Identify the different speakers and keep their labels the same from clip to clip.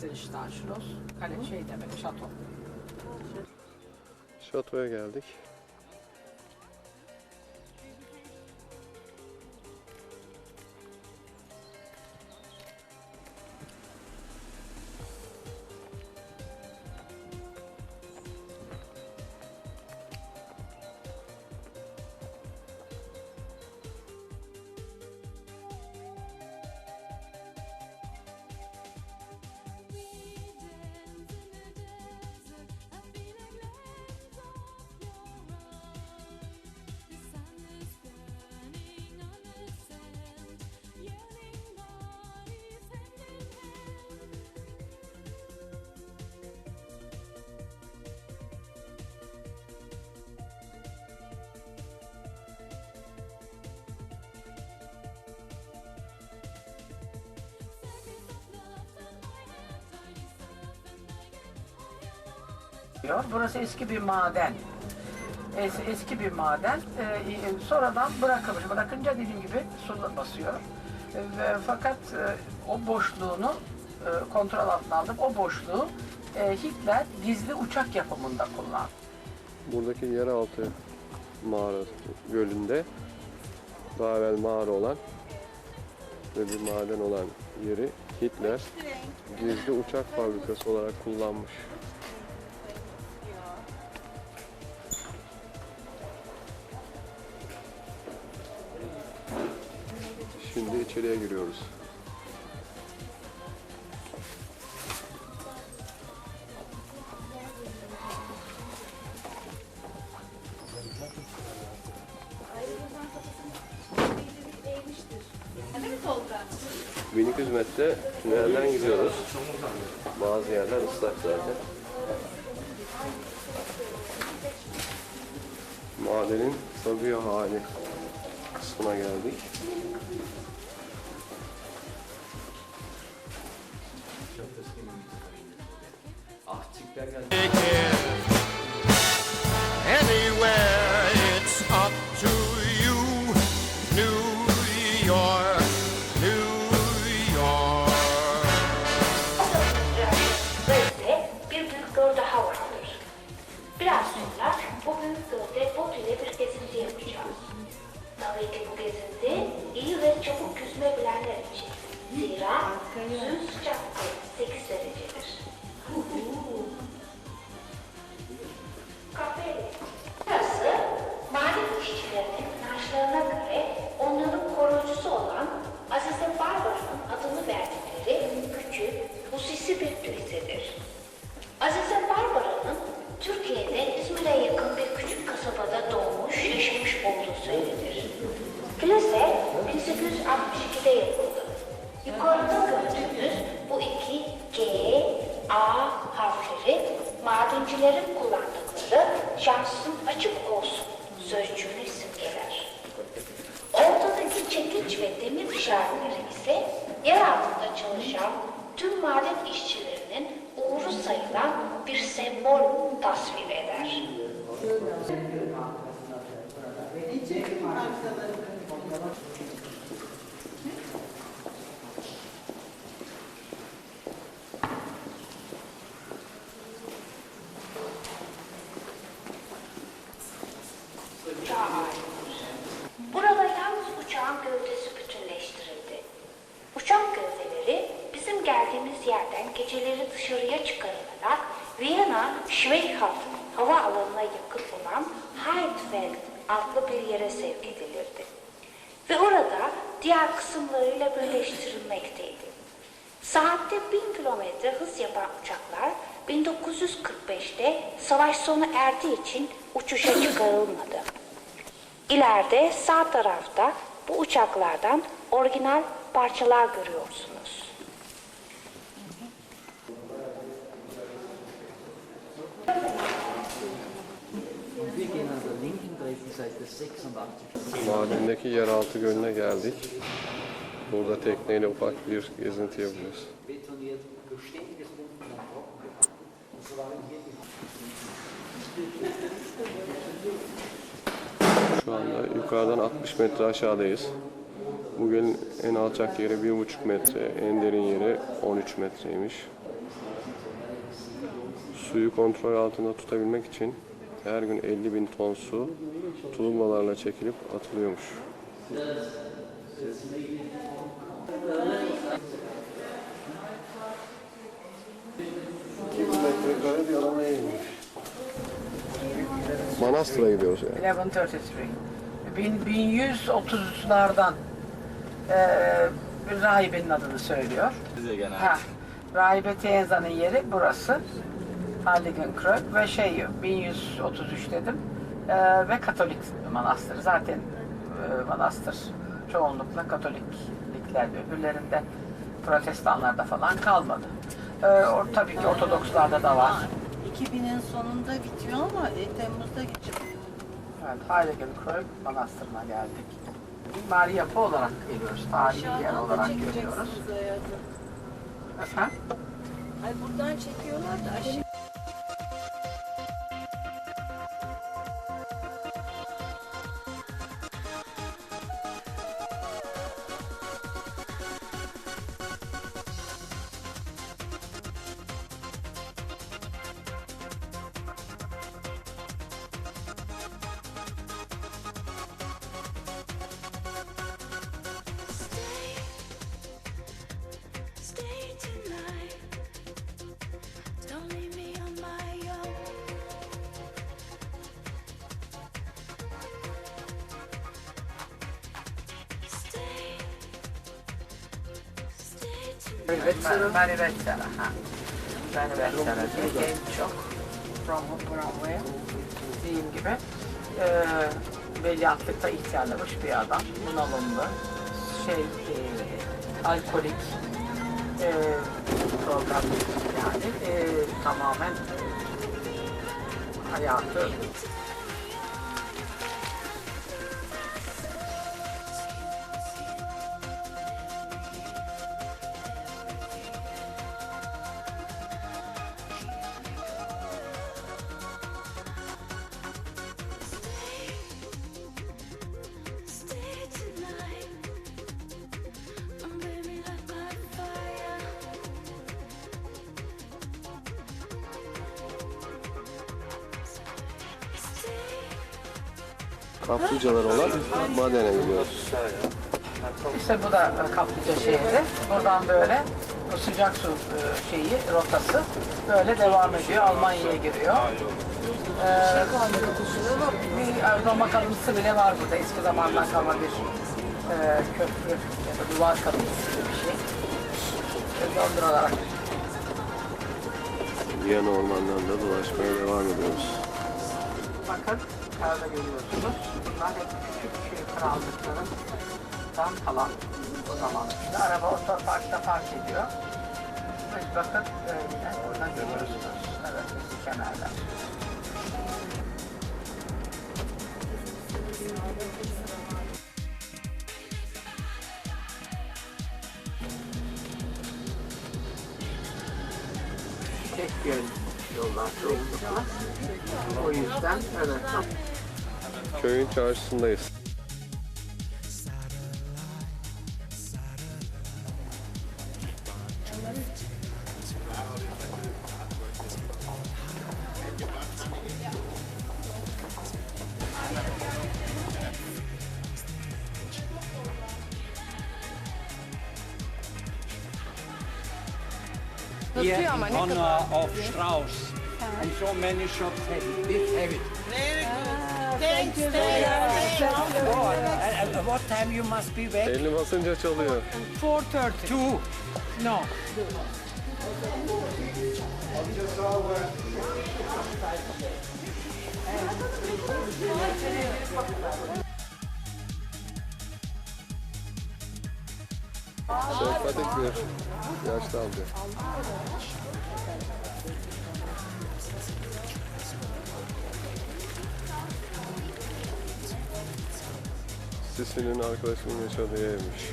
Speaker 1: gösterişten şuros. Kale şey demek şato.
Speaker 2: Şatoya geldik.
Speaker 1: Diyor. Burası eski bir maden. Es- eski bir maden. Ee, e, sonradan bırakılmış. Bırakınca dediğim gibi su basıyor. E, ve fakat e, o boşluğunu e, kontrol altına aldık. O boşluğu e, Hitler gizli uçak yapımında kullandı.
Speaker 2: Buradaki yeraltı mağara gölünde daha evvel mağara olan ve bir maden olan yeri Hitler gizli uçak fabrikası olarak kullanmış. İçeriye giriyoruz. Minik hizmette tünelden gidiyoruz. Bazı yerler ıslak zaten. Madenin tabii hali kısmına geldik.
Speaker 3: Biraz sonra bu büyük bot ile bir gezinti yapacağız. Tabii ki bu gezinti iyi ve çabuk yüzme bilenler için. Zira suyun sıcaklığı 8 derecedir. Madencilerin kullandıkları şansın açık olsun sözcüğünü simgeler. Ortadaki çekiç ve demir işaretleri ise yer altında çalışan tüm maden işçilerinin uğru sayılan bir sembol tasvir eder. Geceleri dışarıya çıkarılarak Viyana Schweighart hava alanına yakın olan Heidfeld adlı bir yere sevk edilirdi. Ve orada diğer kısımlarıyla birleştirilmekteydi. Saatte 1000 kilometre hız yapan uçaklar 1945'te savaş sonu erdiği için uçuşa çıkarılmadı. İleride sağ tarafta bu uçaklardan orijinal parçalar görüyorsunuz.
Speaker 4: Treppenseite 86.
Speaker 2: Madendeki yeraltı gölüne geldik. Burada tekneyle ufak bir gezinti yapacağız. Şu anda yukarıdan 60 metre aşağıdayız. Bu gölün en alçak yeri 1,5 metre, en derin yeri 13 metreymiş. Suyu kontrol altında tutabilmek için her gün 50 bin ton su tulumbalarla çekilip atılıyormuş. Manastır'a gidiyoruz yani.
Speaker 1: 1133. Bin- 1130'lardan eee rahibenin adını söylüyor. Ha, Rahibe Teyza'nın yeri burası. Heiligenkreuz ve şey 1133 dedim. Eee, ve Katolik manastır. Zaten eee, manastır çoğunlukla Katoliklikler öbürlerinde protestanlarda falan kalmadı. Eee, o, tabii ki Ortodokslarda da var.
Speaker 5: 2000'in sonunda bitiyor ama e, Temmuz'da geçiyor.
Speaker 1: Evet, Heiligenkreuz Manastırı'na geldik. Mimari yapı olarak geliyoruz, tarihi yer olarak görüyoruz. Efendim?
Speaker 5: Ay buradan çekiyorlar da aşağı.
Speaker 1: Manifestara. Manifestara. Ha. Manifestara diye çok. From Broadway. Dediğim gibi. Ee, veliahtlıkta ihtiyarlamış bir adam. Bunalımlı. Şey, e, alkolik. E, problem yani. E, tamamen e, hayatı
Speaker 2: Kaplıcalar olan madene gidiyoruz.
Speaker 1: İşte bu da e, kaplıca şehri. Buradan böyle bu sıcak su e, şeyi, rotası böyle devam ediyor. Almanya'ya giriyor. Ee, bir Roma kalıntısı bile var burada. Eski zamandan kalma bir e, köprü ya da duvar kalıntısı gibi bir şey. E, Londra'lara
Speaker 2: Viyana ormanlarında dolaşmaya devam ediyoruz.
Speaker 1: bakın. Yukarıda görüyorsunuz. Bunlar hep küçük şey, krallıkların tam kalan o zaman. Şimdi araba otoparkta park ediyor. Biz bakın e, yine oradan görüyorsunuz. Evet, eski kenarda. Tek yön yollar çoğunlukla. O yüzden evet.
Speaker 2: Köyün çarşısındayız.
Speaker 6: Here in honor of Strauss. And so many shops have it. Big have it.
Speaker 5: Thanks, thanks.
Speaker 6: Oh, and at what time you must be back?
Speaker 2: Elini basınca çalıyor.
Speaker 6: 4.30. Two.
Speaker 1: No.
Speaker 2: Sempatik bir yaşlı amca. Sisi'nin arkadaşının yaşadığı evmiş.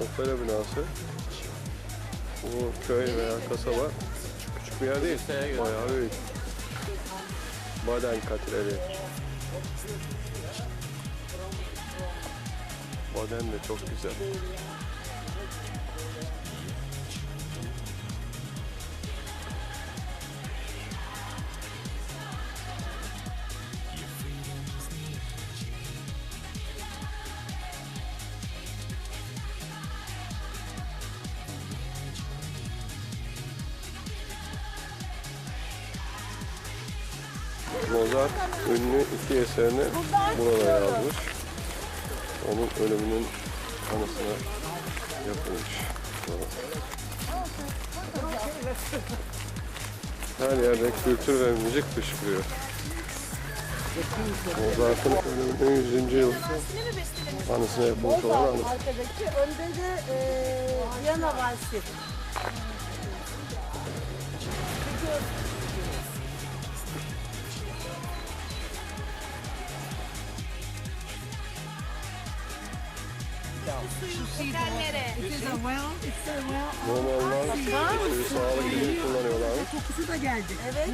Speaker 2: Opera binası. Bu köy veya kasaba Küçük bir yer değil. Bayağı büyük. Baden Katrevi. Baden de çok güzel. Mozart ünlü iki eserini burada yazmış. Onun ölümünün anısına yapılmış. Her yerde kültür ve müzik fışkırıyor. Mozart'ın ölümünün 100. yıl anısına yapılmış olan anıt.
Speaker 5: Arkadaki önde de e, Viyana Valsi.
Speaker 2: Romanlar suyu sağlık için kullanıyorlar.
Speaker 5: Kokusu da geldi. Evet.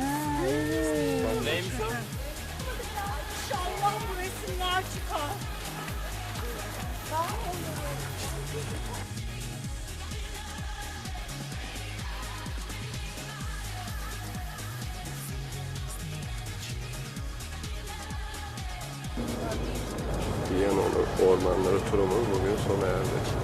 Speaker 5: İnşallah bu resimler çıkar.
Speaker 2: Viyana'nın ormanları turumuz bugün sona erdi.